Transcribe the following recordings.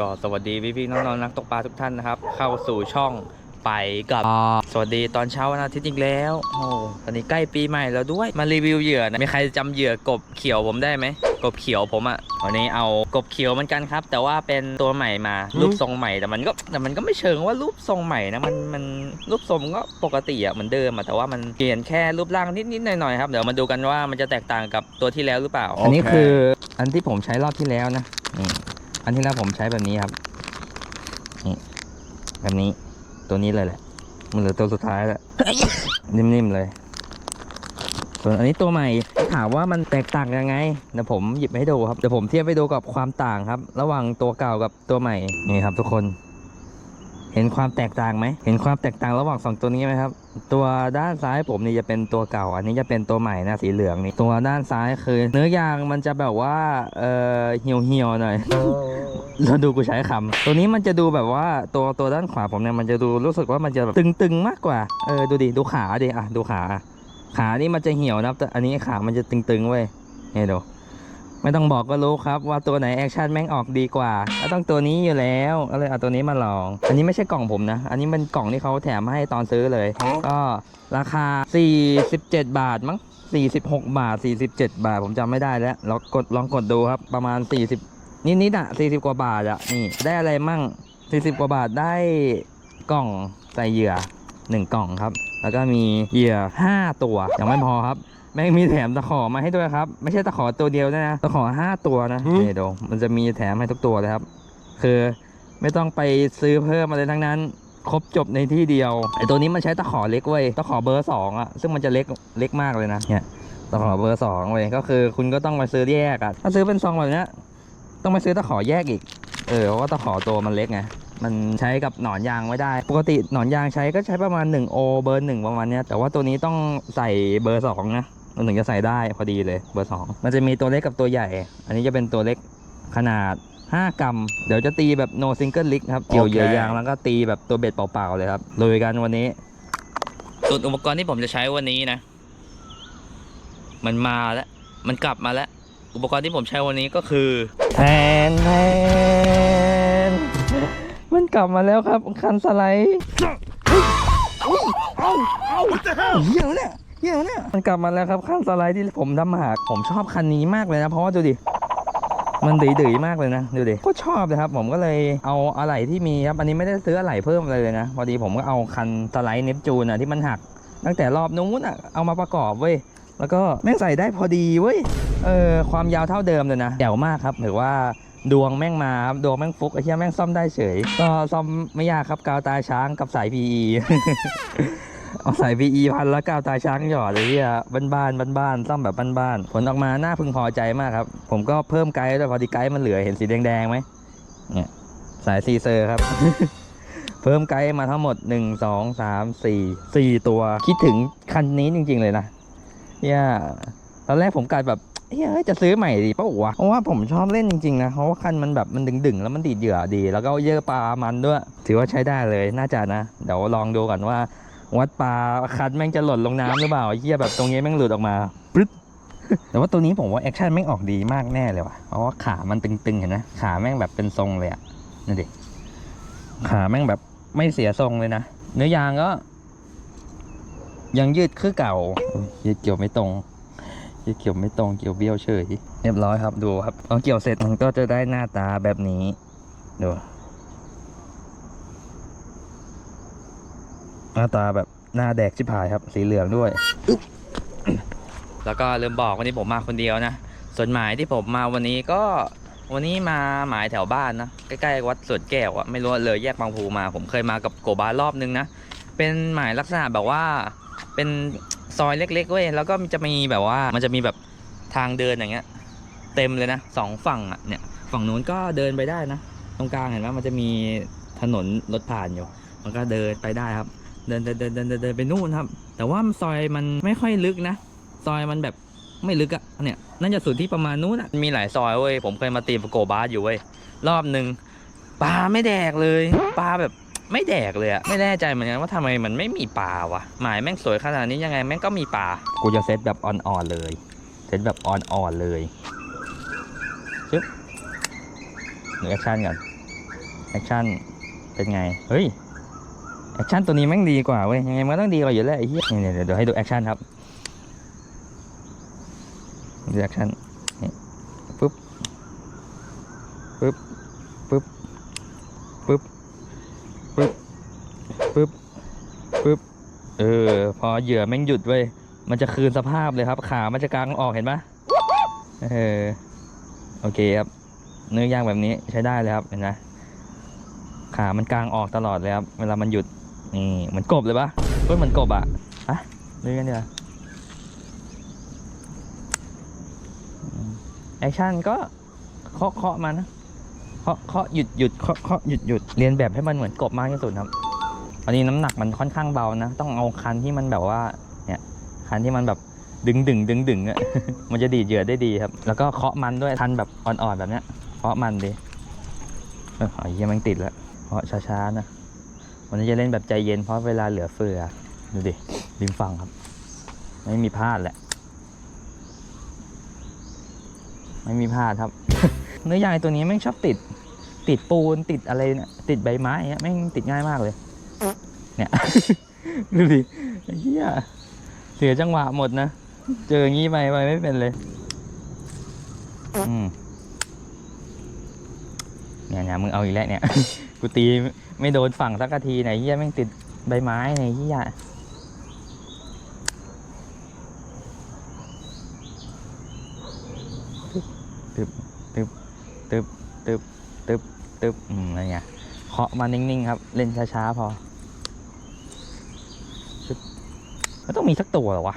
ก็สวัสดีพี่ๆน้องๆนักตกปลาทุกท่านนะครับ เข้าสู่ช่องไปกับ สวัสดีตอนเช้าวันอาทิตย์อีกแล้วโอ้ตอนนี้ใกล้ปีใหม่แล้วด้วยมารีวิวเหยื่อนะมีใครจำเหยื่อกบเขียวผมได้ไหมกบเขียวผมอะ่ะวันนี้เอากบเขียวเหมือนกันครับ แต่ว่าเป็นตัวใหม่มารูปทรงใหม่แต่มันก็แต่มันก็ไม่เชิงว่ารูปทรงใหม่นะมันมันรูปทรงก็ปกติอะ่ะเหมือนเดิมอะแต่ว่ามันเปลี่ยนแค่รูปร่างนิดๆหน่อยๆครับเดี๋ยวมาดูกันว่ามันจะแตกต่างกับตัวที่แล้วหรือเปล่า อันนี้คืออันที่ผมใช้รอบที่แล้วนะนี่ อันที่แล้วผมใช้แบบนี้ครับนี่แบบนี้ตัวนี้เลยแหละ มันเหลือตัวสุดท้ายแล้ว นิ่มๆเลย ส่วนอันนี้ตัวใหม่ถามว่ามันแตกต่างยังไงเดี๋ยวผมหยิบให้ดูครับเดี๋ยวผมเทียบให้ดูกับความต่างครับ ระหว่างตัวเก่ากับตัวใหม่นี่ครับ ทุกคน เห็นความแตกต่างไหมเห็นความแตกต่างระหว่างสองตัวนี้ไหมครับ ตัวด้านซ้ายผมนี่จะเป็นตัวเก่า อันนี้จะเป็นตัวใหม่นะสีเหลืองนี่ตัวด้านซ้ายคือ เนื้อยางมันจะแบบว่าเอ่อเหี่ยวเหี่ยวๆหน่อยเราดูกูใช้คำตัวนี้มันจะดูแบบว่าตัวตัวด้านขวาผมเนี่ยมันจะดูรู้สึกว่ามันจะแบบตึงๆมากกว่าเออดูดิดูขาดิอะดูขาขานี่มันจะเหี่ยวนะแต่อันนี้ขามันจะตึงๆเว้ยนี่ดู ไม่ต้องบอกก็รู้ครับว่าตัวไหนแอคชั่นแม่งออกดีกว่าก็ต้องตัวนี้อยู่แล้วก็เลยเอาตัวนี้มาลอง อันนี้ไม่ใช่กล่องผมนะ อันนี้เป็นกล่องที่เขาแถมมาให้ตอนซื้อเลย ก็ราคา 47 บาทมั้ง46 บาท 47 บาท ผมจำไม่ได้แล้วเรากดลองกดดูครับประมาณ 40 นิดๆอะ40 กว่าบาทอะนี่ได้อะไรมั่ง 40 กว่าบาทได้กล่องใส่เหยื่อ 1 กล่องครับ แล้วก็มีเหยื่อ 5 ตัวยังไม่พอครับแม่งมีแถมตะขอมาให้ด้วยครับ ไม่ใช่ตะขอตัวเดียวด้วยนะตะขอ5ตัวนะนี่ดูมันจะมีแถมให้ทุกตัวเลยครับ คือไม่ต้องไปซื้อเพิ่มอะไรทั้งนั้นครบจบในที่เดียวไอตัวนี้มันใช้ตะขอเล็กเว้ยตะขอเบอร์สองอะซึ่งมันจะเล็กเล็กมากเลยนะเนี่ยตะขอเบอร์สองเว้ยก็คือคุณก็ต้องไปซื้อแยกอะถ้าซื้อเป็นซองแบบเนี้ยต้องไปซื้อตะขอแยกอีก เออเพราะว่าตะขอตัวมันเล็กไงมันใช้กับหนอนยางไม่ได้ ปกติหนอนยางใช้ก็ใช้ประมาณ1โอเบอร์หนึ่งประมาณเนี้ยแต่ว่าตัวนี้ต้องใส่เบอร์สองนะ มันถึงจะใส่ได้พอดีเลยเบอร์สองมันจะมีตัวเล็กกับตัวใหญ่ อันนี้จะเป็นตัวเล็กขนาด 5 กรัม เดี๋ยวจะตีแบบ no single lick ครับ เกี่ยวเหยื่อยางแล้วก็ตีแบบตัวเบ็ดเปล่าๆเลยครับลุยกันวันนี้ส่วนอุปกรณ์ที่ผมจะใช้วันนี้นะ มันมาแล้ว มันกลับมาแล้ว อุปกรณ์ที่ผมใช้วันนี้ก็คือแทนแทนมันกลับมาแล้วครับ คันสไลด์เหี้ยอะเนี่ยเหี้ย อะเนี่ยมันกลับมาแล้วครับคันสไลด์ที่ผมทำหักผมชอบคันนี้มากเลยนะเพราะว่าดูดิมันดื้อๆมากเลยนะดูดิก็ชอบเลยครับ ผมก็เลยเอาอะไหล่ที่มีครับ อันนี้ไม่ได้ซื้ออะไหล่เพิ่มอะไรเลยนะ พอดีผมก็เอาคันสไลด์เนปจูนอะที่มันหัก ตั้งแต่รอบนู้นอะเอามาประกอบเว้ยแล้วก็แม่งใส่ได้พอดีเว้ยเออความยาวเท่าเดิมเลยนะแจ๋วมากครับถือว่าดวงแม่งมาครับดวงแม่งฟุกไอ้เหี้ยแม่งซ่อมได้เฉย ก็ซ่อมไม่ยากครับกาวตาช้างกับสาย PE เอาสาย PE พันแล้วก้าวตาช้างหยอดเลยเหี้ยบ้านๆบ้านซ่อมแบบบ้านๆผลออกมาน่าพึงพอใจมากครับ ผมก็เพิ่มไกด์ด้วยพอดีไกด์มันเหลือเห็นสีแดงๆไหมเนี่ยสายซีเซอร์ครับ เพิ่มไกด์มาทั้งหมด 1 2 3 4 4 ตัว คิดถึงคันนี้จริง ๆ เลยนะเนี่ยตอนแรกผมกะแบบเฮ้ยจะซื้อใหม่ดีป่าวะเพราะว่าผมชอบเล่นจริงๆนะเพราะว่าคันมันแบบมันดึงๆ แล้วมันดีดเหยื่อดี แล้วก็เยอะปลามันด้วย ถือว่าใช้ได้เลยน่าจะนะ เดี๋ยวลองดูก่อนว่า วัดปลาคันแม่งจะหล่นลงน้ำหรือเปล่าไอ้เหี้ยแบบตรงนี้แม่งหลุดออกมาปึ๊ดแต่ว่าตัวนี้ผมว่าแอคชั่นแม่งออกดีมากแน่เลยว่ะเพราะว่าขามันตึงๆเห็นไหมขาแม่งแบบเป็นทรงเลยอะนี่ดิขาแม่งแบบไม่เสียทรงเลยนะเนื้อยางก็ ยังยืดคือเก่าอุ๊ยยืดเกี่ยวไม่ตรงยืดเกี่ยวไม่ตรงเกี่ยวเบี้ยวเฉยเรียบร้อยครับดูครับพอเกี่ยวเสร็จมันก็จะได้หน้าตาแบบนี้ดู หน้าตาแบบหน้าแดกชิบหายครับ สีเหลืองด้วย แล้วก็ลืมบอกวันนี้ผมมาคนเดียวนะ ส่วนหมายที่ผมมาวันนี้ก็วันนี้มาหมายแถวบ้านนะ ใกล้ๆวัดสวนแก้วอะไม่รู้ว่าเลยแยกบางพูมา ผมเคยมากับโกบารอบนึงนะ เป็นหมายลักษณะแบบว่าเป็นซอยเล็กๆเว้ยแล้วก็จะมีแบบว่ามันจะมีแบบทางเดินอย่างเงี้ย เต็มเลยนะสองฝั่งอะเนี่ยฝั่งนู้นก็เดินไปได้นะ ตรงกลางเห็นไหมมันจะมีถนนรถผ่านอยู่ มันก็เดินไปได้ครับ เดินเดินเดินเดินเดินไปนู่นครับ แต่ว่าซอยมันไม่ค่อยลึกนะ ซอยมันแบบไม่ลึกอะเนี่ยน่าจะสุดที่ประมาณนู้นอะมีหลายซอยเว้ยผมเคยมาตีโกบาสอยู่เว้ยรอบหนึ่งปลาไม่แดกเลยปลาแบบไม่แดกเลยอะไม่แน่ใจเหมือนกันว่าทำไมมันไม่มีปลาวะหมายแม่งสวยขนาดนี้ยังไงแม่งก็มีปลากูจะเซตแบบอ่อนๆเลยเซตแบบอ่อนๆเลยชึบหนึ่งแอคชั่นกันแอคชั่นเป็นไง เฮ้ย แอคชั่นตัวนี้แม่งดีกว่าเว้ยยังไงมันต้องดีกว่าอยู่แล้วไอ้เหี้ยเนี่ยเดี๋ยวเดี๋ยวให้ดูแอคชั่นครับดูแอคชั่นปึ๊บปึ๊บปึ๊บปึ๊บปึ๊บปึ๊บปึ๊บเออพอเหยื่อแม่งหยุดเว้ยมันจะคืนสภาพเลยครับขามันจะกางออกเห็นปะเออโอเคครับเนื้อย่างแบบนี้ใช้ได้เลยครับเห็นไหมขามันกางออกตลอดเลยครับ เวลามันหยุด นี่เหมือนกบเลยปะเฮ้ยเหมือนกบอะฮะดูกันเดี๋ยวาอืมแอคชั่นก็เคาะเคาะมันนะเคาะเคาะหยุดหยุดเคาะเคาะหยุดหยุดเรียนแบบให้มันเหมือนกบมากที่สุดครับอันนี้น้ำหนักมันค่อนข้างเบานะ ต้องเอาคันที่มันแบบว่าเนี่ยคันที่มันแบบดึงดึงดึงดึงอะมันจะดีดเหยื่อได้ดีครับ แล้วก็เคาะมันด้วยคันแบบอ่อนๆแบบเนี้ยเคาะมันดิเออไอ้เหี้ยแมันติดแล้วเคาะช้าๆนะ วันนี้จะเล่นแบบใจเย็นเพราะเวลาเหลือเฟือ ดูดิริมฝั่งครับ ไม่มีพลาดแหละ ไม่มีพลาดครับ เนื้อยางตัวนี้แม่งชอบติด ติดปูนติดอะไรเนี่ยติดใบไม้เงี้ยแม่งติดง่ายมากเลย เนี่ยดูดิไอ้เหี้ยเสียจังหวะหมดนะ เจออย่างงี้ไปไปไม่เป็นเลยเนี่ยเนี่ยมึงเอาอีกแล้วเนี่ย กูตี ไม่โดนฝั่งสักทีไหนเหี้ยแม่งติดใบไม้ไหนเหี้ยตึบตึบตึบตึบตึบตึบอืมอะไรเงี้ยเคาะมานิ่งๆครับ เล่นช้าๆพอตึบมันต้องมีสักตัวหรอวะ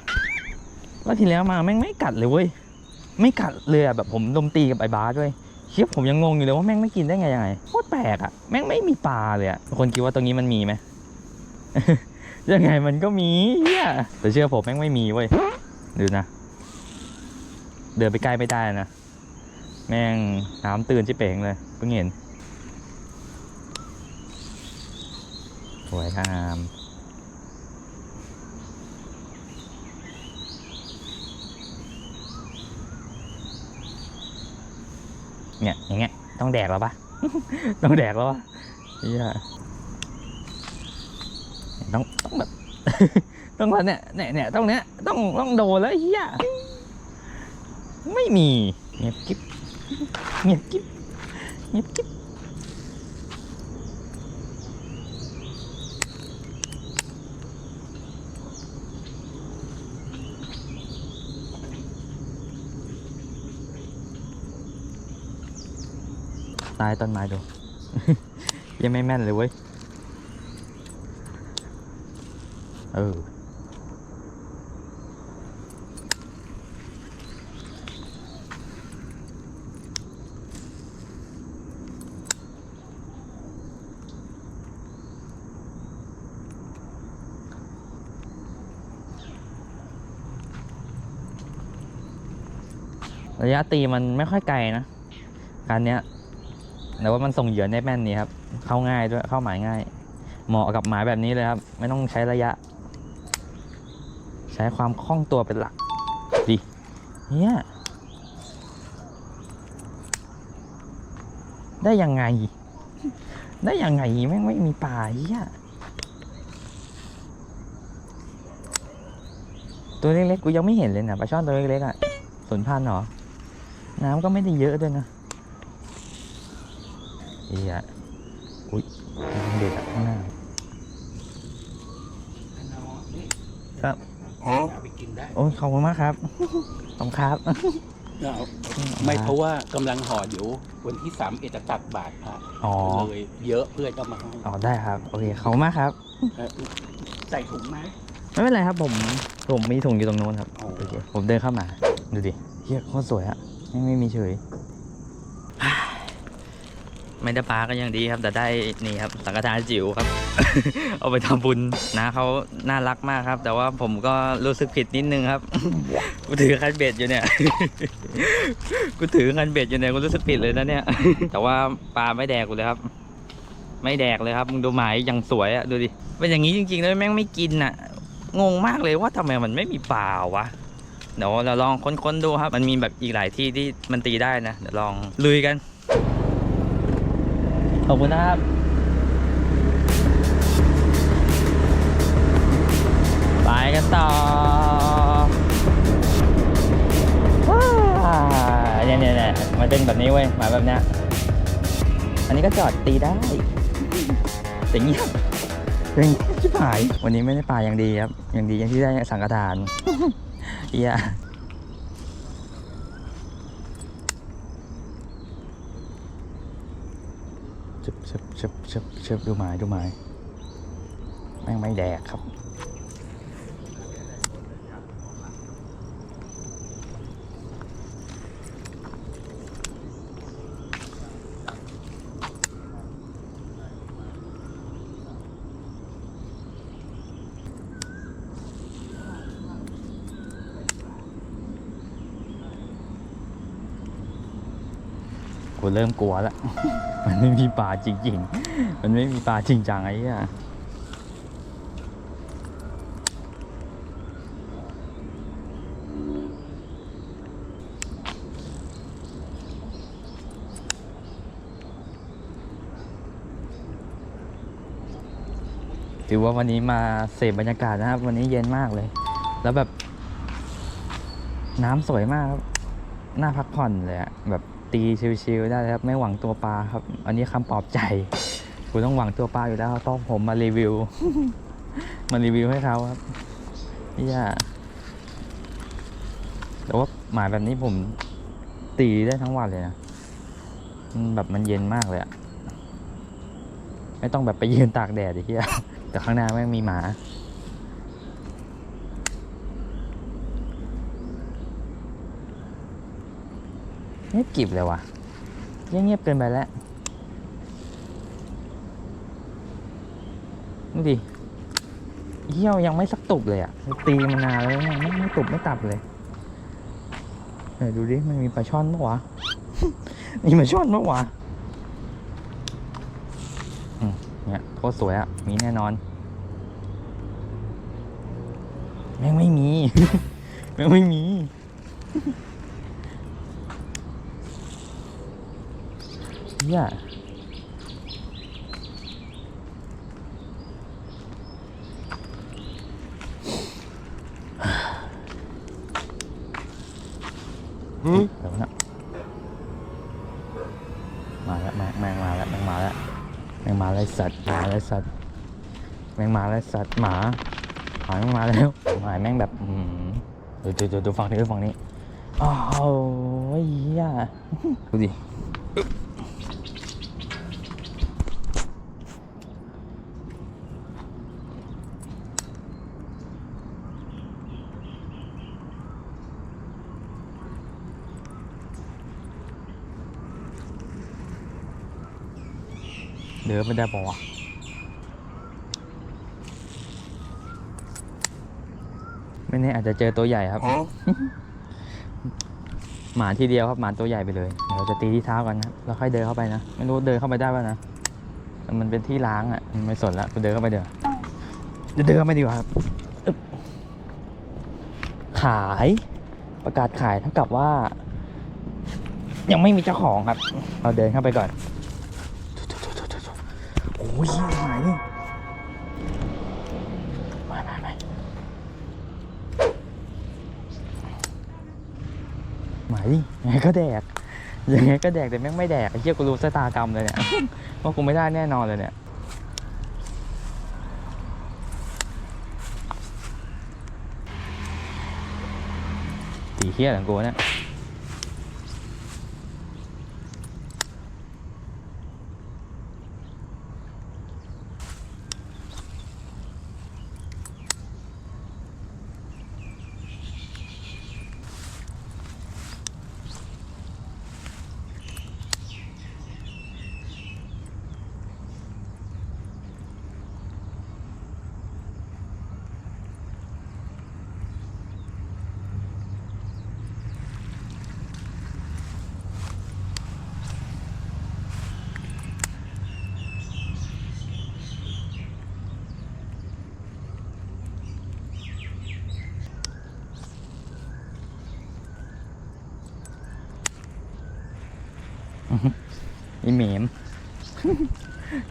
รอบที่แล้วมาแม่งไม่กัดเลยเว้ย ไม่กัดเลยอะแบบผมดมตีกับไอ้บาสด้วย เชี่ยผมยังงงอยู่เลยว่าแม่งไม่กินได้ไงยังไงโคตรแปลกอะแม่งไม่มีปลาเลยอะคนคิดว่าตรงนี้มันมีไหมยังไงมันก็มีเฮียแต่เชื่อผมแม่งไม่มีเว้ยดูนะ เดินไปใกล้ไม่ได้นะ แม่งน้ำตื่นชิเป่งเลยเพิ่งเห็นสวยงาม เนี่ยอย่างเงี้ยต้องแดกแล้วปะต้องแดกแล้วปะเฮียต้องต้องแบบต้องแบบเนี่ยเนี่ยเนี่ยต้องเนี้ยต้องต้องโดนแล้วเฮียไม่มีเงียบกิ๊บเงียบกิ๊บเงียบกิ๊บ ตายต้นไม้ดู ยังไม่แม่นเลยเว้ย เออ ระยะตีมันไม่ค่อยไกลนะการเนี้ย แต่ว่ามันส่งเหยื่อได้แม่นนี่ครับ เข้าง่ายด้วยเข้าหมายง่าย เหมาะกับหมายแบบนี้เลยครับ ไม่ต้องใช้ระยะ ใช้ความคล่องตัวเป็นหลักดิเนี่ยได้ยังไง ได้ยังไงแม่งไม่มีป่าเฮียตัวเล็กๆกูยังไม่เห็นเลยนะปลาช่อนตัวเล็กๆอะสูญพันธุ์เหรอ น้ำก็ไม่ได้เยอะด้วยนะ เฮียอุ้ยมันเด็ดอะข้างหน้าครับเอาไปกินได้โอ้ยขอบคุณมากครับขอบคุณครับเอาไม่เพราะว่ากำลังห่อเดี๋ยววันที่สามเอจะตักบาทพระอ๋อเลยเยอะเพื่อนก็มาให้อ๋อได้ครับ โอเคขอบคุณมากครับเอ่อใส่ถุงไหมไม่เป็นไรครับ ผมผมมีถุงอยู่ตรงโน้นครับอ๋อโอเคผมเดินเข้ามา ดูดิเฮียโคตรสวยอะไม่ไม่มีเฉย ไม่ได้ปลาก็ยังดีครับ แต่ได้นี่ครับสังฆทานจิ๋วครับ เอาไปทำบุญนะเขาน่ารักมากครับ แต่ว่าผมก็รู้สึกผิดนิดนึงครับกูถือคันเบ็ดอยู่เนี่ยกูถือคันเบ็ดอยู่เนี่ยกูรู้สึกผิดเลยนะเนี่ย แต่ว่าปลาไม่แดกกูเลยครับ ไม่แดกเลยครับมึงดูหมายอย่างสวยอะดูดิเป็นอย่างนี้จริงๆเลยแม่งไม่กินอะงงมากเลยว่าทำไมมันไม่มีปลาวะเดี๋ยวเราลองค้นๆดูครับ มันมีแบบอีกหลายที่ที่มันตีได้นะ เดี๋ยวลองลุยกัน ขอบคุณนะครับไปกันต่อว้าเนี่ยเนี่ยเนี่ยมันเป็นแบบนี้เว้ยหมายแบบเนี้ยอันนี้ก็จอดตีได้แต่เงียบเงียบชิบหาย วันนี้ไม่ได้ปลาอย่างดีครับ อย่างดีอย่างที่ได้สังฆทานเอียชึบชึบชึ บชึบดูหมายดูหมายแม่งไม่แดกครับ กูเริ่มกลัวแล้ว มันไม่มีปลาจริงๆ มันไม่มีปลาจริงจังไอ้เหี้ยถือว่าวันนี้มาเสพบรรยากาศนะครับ วันนี้เย็นมากเลย แล้วแบบ น้ำสวยมากครับน่าพักผ่อนเลยอะแบบตีชิลๆได้ครับ ไม่หวังตัวปลาครับ อันนี้คำปลอบใจ กูต้องหวังตัวปลาอยู่แล้วต้องผมมารีวิว มารีวิวให้เขาครับเนี่ยแต่ว่าหมาแบบนี้ผมตีได้ทั้งวันเลยนะมันแบบมันเย็นมากเลยอะไม่ต้องแบบไปยืนตากแดดไอ้เหี้ยแต่ข้างหน้าแม่งมีหมา เงียบกิบเลยว่ะเงียบเกินไปแล้ว ดิเหี้ยวยังไม่สักตุบเลยอะตีมานานแล้วเนี่ยไม่ไม่ตุบไม่ตับเลยเออดูดิมันมีปลาช่อนปะวะมีปลาช่อนปะวะเนี่ยโคตรสวยอะมีแน่นอนแม่งไม่มีแม่งไม่มีเฮีย เดี๋ยวนะมาแล้วแมงแมงมาแล้วแมงมาแล้วแมงมาแล้วสัตว์มาแล้วสัตว์แมงมาแล้วสัตว์หมาหมาแมงมาแล้วหมาแม่งแบบอืมดูดูดูดูฝั่งนี้ดูฝั่งนี้อ้าวเฮียดูดิ เดือไม่ได้บอกว่าวะไม่แน่อาจจะเจอตัวใหญ่ครับ หมาทีเดียวครับหมาตัวใหญ่ไปเลยเดี๋ยวเราจะตีที่เท้ากันนะแล้วค่อยเดินเข้าไปนะไม่รู้เดินเข้าไปได้ป่ะนะแต่มันเป็นที่ล้างอะไม่สนละกูเดินเข้าไปเดี๋ยวาจะเดินเข้าไปดีกว่าครับอึ๊บขายประกาศขายเท่ากับว่า ยังไม่มีเจ้าของครับ เราเดินเข้าไปก่อน โอ้ยหายนี่มามามาหมายดิยังไงก็แดก ยังไงก็แดกแต่แม่งไม่แดกไอ้เหี้ยกูรู้ชะตากรรมเลยเนี่ย ว่ากูไม่ได้แน่นอนเลยเนี่ย ตีเหี้ยหลังกูเนี่ย อีเหมม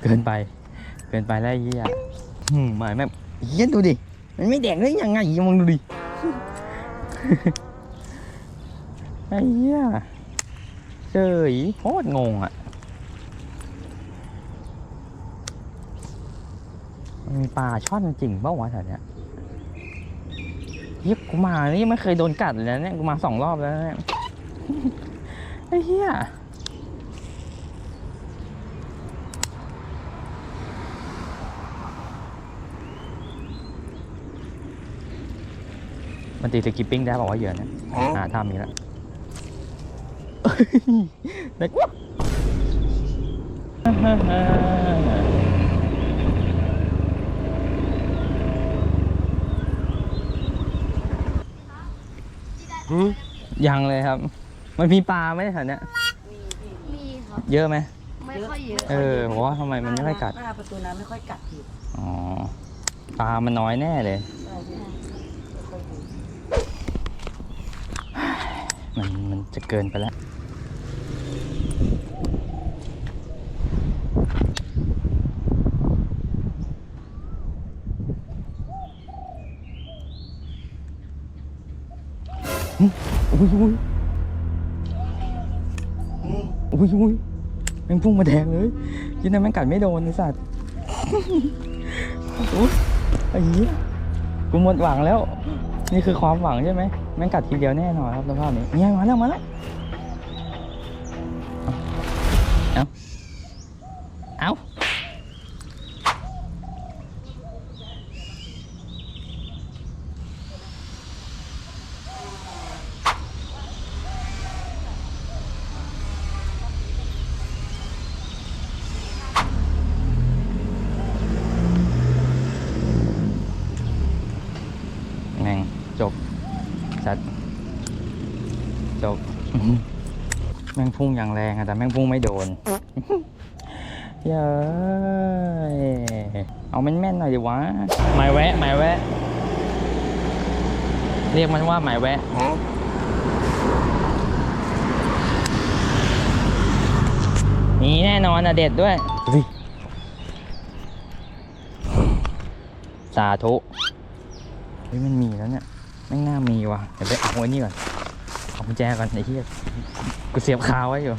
เกินไป เกินไปแล้วไอ้เหี้ยหืมหมายแม่งเหี้ยดูดิ มันไม่แดงได้ยังไงมองดูดิ ไอ้เหี้ยเฉยโคตรงงอะมันมีปลาช่อนจริงเปล่าวะแถวเนี้ยยิบกูมานี่ไม่เคยโดนกัดเลยนะเนี่ย กูมาสองรอบแล้วเนี่ย ไอ้เหี้ย มันตีสกิปปิ้งได้บอกว่าวะเหยื่อเนี่ยอ่าทำมีแล้วเอ้ยได้กว่ายังเลยครับ มันมีปลาไหมแถวเนี้ยมีครับเยอะไหมไม่ค่อยเยอะเออผมว่าทำไมมันไม่ค่อยกัดหน้าประตูน้ำไม่ค่อยกัดพี่อ๋อปลามันน้อยแน่เลยใช่พี่ไม่ค่อยดูมันมันจะเกินไปแล้วอุ้ยอุ้ยอุ้ยอุ้ยแม่งพุ่งมาแดงเลยยินดีแม่งกัดไม่โดนไอ้สัตว์อุ้ยไอ้เหี้ยกูหมดหวังแล้ว นี่คือความหวังใช่ไหม แม่งกัดทีเดียวแน่นอนครับสภาพนี้เนี่ยมาแล้วมาแล้วเอ้าเอาแม่งจบจัดจบ แม่ง พุ่งอย่างแรงอะแต่แม่งพุ่งไม่โดน เย้ยเอาแม่นๆหน่อยดิวะหมายแวะหมายแวะ เรียกมันว่าหมายแวะมีแน่นอนอะเด็ดด้วยดูสาธุเฮ้ยมันมีแล้วเนี่ยไม่งน่ามีว่ะเดี๋ยวไปเอาไว้นี่ก่อนเอากุญแจก่อนไอ้ที่ กูเสียบคาไว้อยู่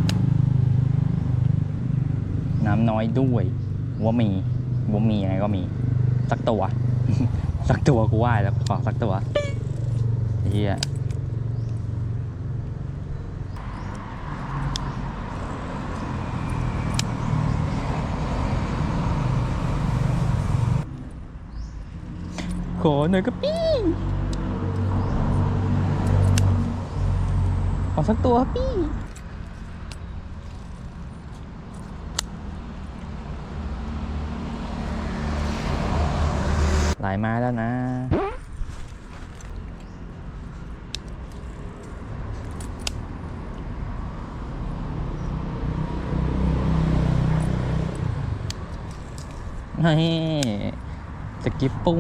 น้ำน้อยด้วยว่ามีว่ามีอะไรก็มี สักตัว สักตัวกูไหวแล้วขอสักตัวไอ้เฮียขอหน่อยก็ปี้ อสักตัวปี้หลายม้แล้วนะ นี่สกิปปุ้ง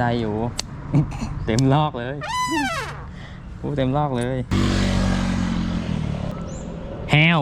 ได้อยู่ เต็มลอกเลยพูเต็มลอกเลยแฮว